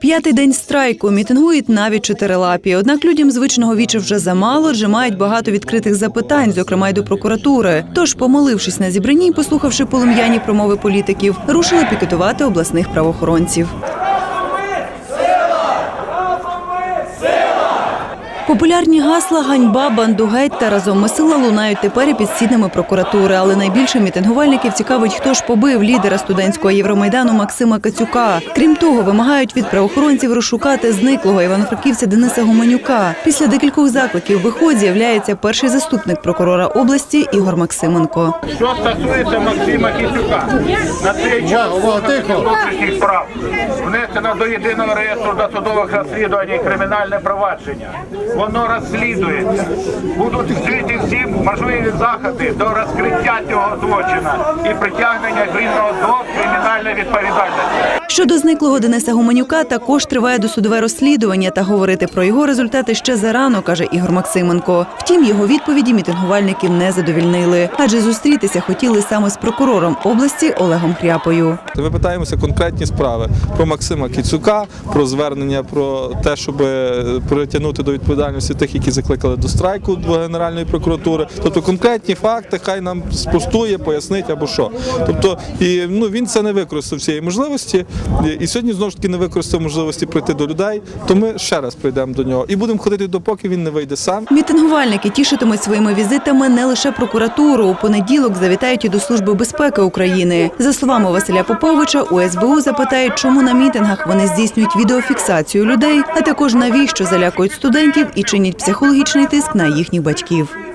П'ятий день страйку мітингують навіть чотирилапі. Однак людям звичного віча вже замало, адже мають багато відкритих запитань, зокрема й до прокуратури. Тож, помолившись на зібранні, і послухавши полум'яні промови політиків, рушили пікетувати обласних правоохоронців. Популярні гасла ганьба, банду геть та разом ми сила лунають тепер і під стінами прокуратури. Але найбільше мітингувальників цікавить, хто ж побив лідера студентського Євромайдану Максима Кацюка. Крім того, вимагають від правоохоронців розшукати зниклого івано-франківця Дениса Гуменюка. Після декількох закликів виход з'являється перший заступник прокурора області Ігор Максименко. Що стосується Максима Кісюка, на цей час внутрішніх справ внесено до єдиного реєстру досудових розслідувань і кримінальне провадження. Воно розслідується. Будуть вжиті всі можливі заходи до розкриття цього злочина і притягнення грізного до кримінальної відповідальності. Щодо зниклого Дениса Гуменюка, також триває досудове розслідування та говорити про його результати ще зарано, каже Ігор Максименко. Втім, його відповіді мітингувальників не задовільнили, адже зустрітися хотіли саме з прокурором області Олегом Хряпою. Ми питаємося конкретні справи про Максима Кіцюка, про звернення про те, щоб притягнути до відповідальності тих, які закликали до страйку до Генеральної прокуратури. Тобто конкретні факти, хай нам спростує, пояснить або що. Тобто, і ну він це не використав цієї можливості, і сьогодні знову ж таки не використав можливості прийти до людей. То ми ще раз прийдемо до нього і будемо ходити допоки він не вийде сам. Мітингувальники тішитимуть своїми візитами не лише прокуратуру. У понеділок завітають і до Служби безпеки України. За словами Василя Поповича, у СБУ запитають, чому на мітингах вони здійснюють відеофіксацію людей, а також навіщо залякують студентів і чинять психологічний тиск на їхніх батьків.